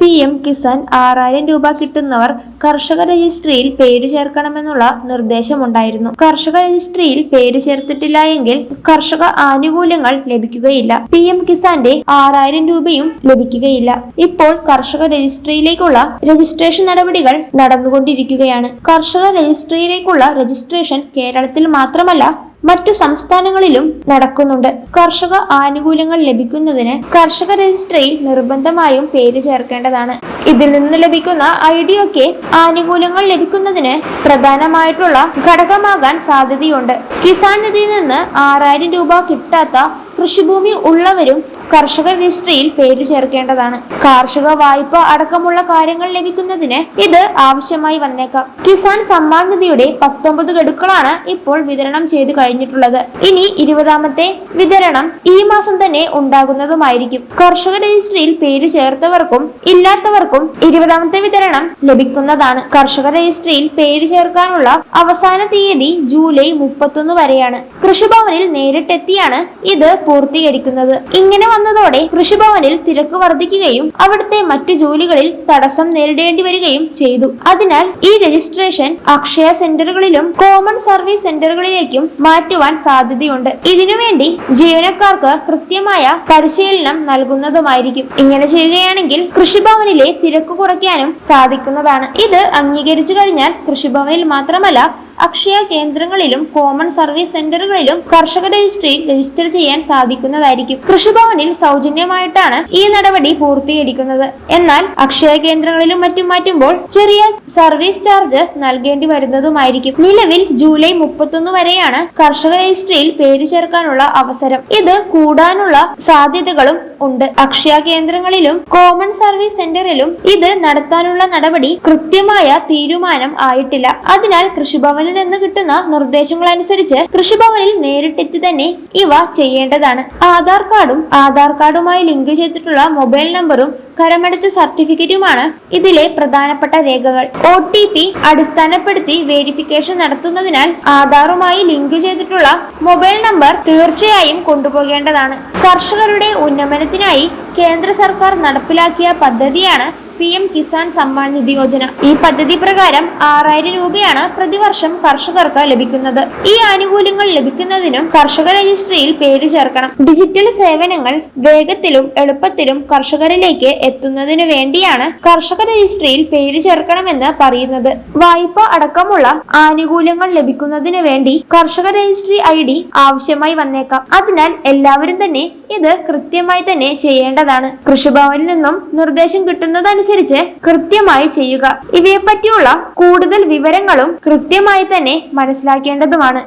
P M Kisan ആറായിരം രൂപ കിട്ടുന്നവർ കർഷക രജിസ്ട്രിയിൽ പേര് ചേർക്കണമെന്നുള്ള നിർദ്ദേശമുണ്ടായിരുന്നു. കർഷക രജിസ്ട്രിയിൽ പേര് ചേർത്തിട്ടില്ല എങ്കിൽ കർഷക ആനുകൂല്യങ്ങൾ ലഭിക്കുകയില്ല. പി എം കിസാന്റെ ആറായിരം രൂപയും ലഭിക്കുകയില്ല. ഇപ്പോൾ കർഷക രജിസ്ട്രിയിലേക്കുള്ള രജിസ്ട്രേഷൻ നടപടികൾ നടന്നുകൊണ്ടിരിക്കുകയാണ്. കർഷക രജിസ്ട്രിയിലേക്കുള്ള രജിസ്ട്രേഷൻ കേരളത്തിൽ മാത്രമല്ല മറ്റു സംസ്ഥാനങ്ങളിലും നടക്കുന്നുണ്ട്. കർഷക ആനുകൂല്യങ്ങൾ ലഭിക്കുന്നതിന് കർഷക രജിസ്ട്രിയിൽ നിർബന്ധമായും പേര് ചേർക്കേണ്ടതാണ്. ഇതിൽ നിന്ന് ലഭിക്കുന്ന ഐ ഡി ഒക്കെ ആനുകൂല്യങ്ങൾ ലഭിക്കുന്നതിന് പ്രധാനമായിട്ടുള്ള ഘടകമാകാൻ സാധ്യതയുണ്ട്. കിസാൻ നിധിയിൽ നിന്ന് ആറായിരം രൂപ കിട്ടാത്ത കൃഷിഭൂമി ഉള്ളവരും കർഷക രജിസ്ട്രിയിൽ പേര് ചേർക്കേണ്ടതാണ്. കാർഷിക വായ്പ അടക്കമുള്ള കാര്യങ്ങൾ ലഭിക്കുന്നതിന് ഇത് ആവശ്യമായി വന്നേക്കാം. കിസാൻ സമ്മാൻ നിധിയുടെ പത്തൊമ്പത് ഗഡുക്കളാണ് ഇപ്പോൾ വിതരണം ചെയ്തു കഴിഞ്ഞിട്ടുള്ളത്. ഇനി ഇരുപതാമത്തെ വിതരണം ഈ മാസം തന്നെ ഉണ്ടാകുന്നതുമായിരിക്കും. കർഷക രജിസ്ട്രിയിൽ പേര് ചേർത്തവർക്കും ഇല്ലാത്തവർക്കും ഇരുപതാമത്തെ വിതരണം ലഭിക്കുന്നതാണ്. കർഷക രജിസ്ട്രിയിൽ പേര് ചേർക്കാനുള്ള അവസാന തീയതി ജൂലൈ മുപ്പത്തൊന്ന് വരെയാണ്. കൃഷിഭവനിൽ നേരിട്ടെത്തിയാണ് ഇത് പൂർത്തീകരിക്കുന്നത്. ഇങ്ങനെ വന്നതോടെ കൃഷിഭവനിൽ തിരക്ക് വർദ്ധിക്കുകയും അവിടുത്തെ മറ്റു ജോലികളിൽ തടസ്സം നേരിടേണ്ടി വരികയും ചെയ്തു. അതിനാൽ ഈ രജിസ്ട്രേഷൻ അക്ഷയ സെന്ററുകളിലും കോമൺ സർവീസ് സെന്ററുകളിലേക്കും മാറ്റുവാൻ സാധ്യതയുണ്ട്. ഇതിനുവേണ്ടി ജീവനക്കാർക്ക് കൃത്യമായ പരിശീലനം നൽകുന്നതുമായിരിക്കും. ഇങ്ങനെ ചെയ്യുകയാണെങ്കിൽ കൃഷിഭവനിലെ തിരക്ക് കുറയ്ക്കാനും സാധിക്കുന്നതാണ്. ഇത് അംഗീകരിച്ചു കഴിഞ്ഞാൽ കൃഷിഭവനിൽ മാത്രമല്ല അക്ഷയ കേന്ദ്രങ്ങളിലും കോമൺ സർവീസ് സെന്ററുകളിലും കർഷക രജിസ്ട്രിയിൽ രജിസ്റ്റർ ചെയ്യാൻ സാധിക്കുന്നതായിരിക്കും. കൃഷിഭവനിൽ സൗജന്യമായിട്ടാണ് ഈ നടപടി പൂർത്തീകരിക്കുന്നത്. എന്നാൽ അക്ഷയ കേന്ദ്രങ്ങളിലും മറ്റും മാറ്റുമ്പോൾ ചെറിയ സർവീസ് ചാർജ് നൽകേണ്ടി വരുന്നതുമായിരിക്കും. നിലവിൽ ജൂലൈ മുപ്പത്തൊന്ന് വരെയാണ് കർഷക രജിസ്ട്രിയിൽ പേര് ചേർക്കാനുള്ള അവസരം. ഇത് കൂടാനുള്ള സാധ്യതകളും ഉണ്ട്. അക്ഷയ കേന്ദ്രങ്ങളിലും കോമൺ സർവീസ് സെന്ററിലും ഇത് നടത്താനുള്ള നടപടി കൃത്യമായ തീരുമാനം ആയിട്ടില്ല. അതിനാൽ കൃഷിഭവനിൽ നിന്ന് കിട്ടുന്ന നിർദ്ദേശങ്ങൾ അനുസരിച്ച് കൃഷിഭവനിൽ നേരിട്ടെത്തി തന്നെ ഇവ ചെയ്യേണ്ടതാണ്. ആധാർ കാർഡും ആധാർ കാർഡുമായി ലിങ്ക് ചെയ്തിട്ടുള്ള മൊബൈൽ നമ്പറും കരമടച്ച സർട്ടിഫിക്കറ്റുമാണ് ഇതിലെ പ്രധാനപ്പെട്ട രേഖകൾ. ഒ ടി പി അടിസ്ഥാനപ്പെടുത്തി വേരിഫിക്കേഷൻ നടത്തുന്നതിനാൽ ആധാറുമായി ലിങ്ക് ചെയ്തിട്ടുള്ള മൊബൈൽ നമ്പർ തീർച്ചയായും കൊണ്ടുപോകേണ്ടതാണ്. കർഷകരുടെ ഉന്നമനത്തിനായി കേന്ദ്ര സർക്കാർ നടപ്പിലാക്കിയ പദ്ധതിയാണ് പി എം കിസാൻ സമ്മാൻ നിധി യോജന. ഈ പദ്ധതി പ്രകാരം ആറായിരം രൂപയാണ് പ്രതിവർഷം കർഷകർക്ക് ലഭിക്കുന്നത്. ഈ ആനുകൂല്യങ്ങൾ ലഭിക്കുന്നതിനും കർഷക രജിസ്ട്രിയിൽ പേര് ചേർക്കണം. ഡിജിറ്റൽ സേവനങ്ങൾ വേഗത്തിലും എളുപ്പത്തിലും കർഷകരിലേക്ക് എത്തുന്നതിനു വേണ്ടിയാണ് കർഷക രജിസ്ട്രിയിൽ പേര് ചേർക്കണമെന്ന് പറയുന്നത്. വായ്പ അടക്കമുള്ള ആനുകൂല്യങ്ങൾ ലഭിക്കുന്നതിനു വേണ്ടി കർഷക രജിസ്ട്രി ഐ ആവശ്യമായി വന്നേക്കാം. അതിനാൽ എല്ലാവരും തന്നെ ഇത് കൃത്യമായി തന്നെ ചെയ്യേണ്ടതാണ്. കൃഷിഭവനിൽ നിന്നും നിർദ്ദേശം കിട്ടുന്നതനുസരിച്ച് കൃത്യമായി ചെയ്യുക. ഇവയെ പറ്റിയുള്ള കൂടുതൽ വിവരങ്ങളും കൃത്യമായി തന്നെ മനസ്സിലാക്കേണ്ടതുമാണ്.